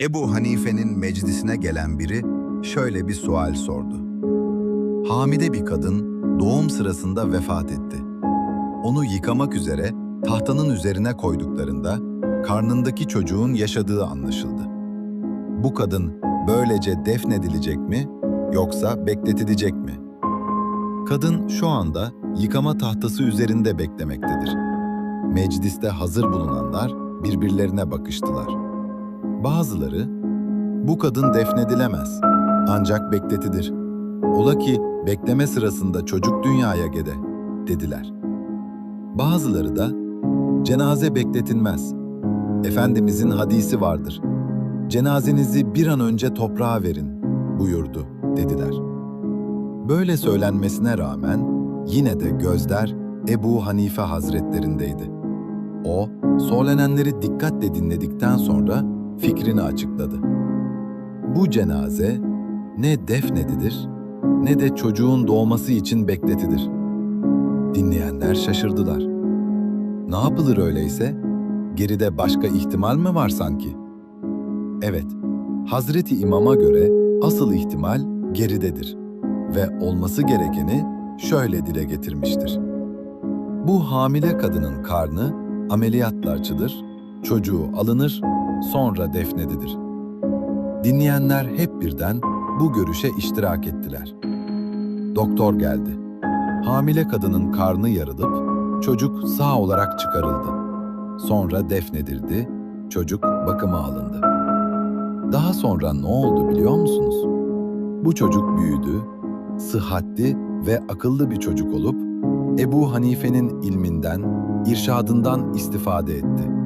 Ebu Hanife'nin meclisine gelen biri şöyle bir sual sordu. Hamide bir kadın doğum sırasında vefat etti. Onu yıkamak üzere tahtanın üzerine koyduklarında karnındaki çocuğun yaşadığı anlaşıldı. Bu kadın böylece defnedilecek mi yoksa bekletilecek mi? Kadın şu anda yıkama tahtası üzerinde beklemektedir. Mecliste hazır bulunanlar birbirlerine bakıştılar. Bazıları, bu kadın defnedilemez, ancak bekletidir. Ola ki bekleme sırasında çocuk dünyaya gede, dediler. Bazıları da, cenaze bekletilmez. Efendimizin hadisi vardır. Cenazenizi bir an önce toprağa verin, buyurdu, dediler. Böyle söylenmesine rağmen yine de gözler Ebu Hanife Hazretlerindeydi. O, söylenenleri dikkatle dinledikten sonra fikrini açıkladı. Bu cenaze ne defnedilir ne de çocuğun doğması için bekletilir. Dinleyenler şaşırdılar. Ne yapılır öyleyse? Geride başka ihtimal mi var sanki? Evet, Hazreti İmam'a göre asıl ihtimal geridedir ve olması gerekeni şöyle dile getirmiştir. Bu hamile kadının karnı ameliyatla açılır, çocuğu alınır, sonra defnedilir. Dinleyenler hep birden bu görüşe iştirak ettiler. Doktor geldi. Hamile kadının karnı yarılıp çocuk sağ olarak çıkarıldı. Sonra defnedildi, çocuk bakıma alındı. Daha sonra ne oldu biliyor musunuz? Bu çocuk büyüdü, sıhhatli ve akıllı bir çocuk olup Ebu Hanife'nin ilminden, irşadından istifade etti.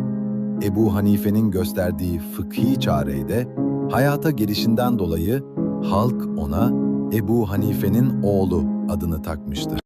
Ebu Hanife'nin gösterdiği fıkhi çareyi de hayata gelişinden dolayı halk ona Ebu Hanife'nin oğlu adını takmıştır.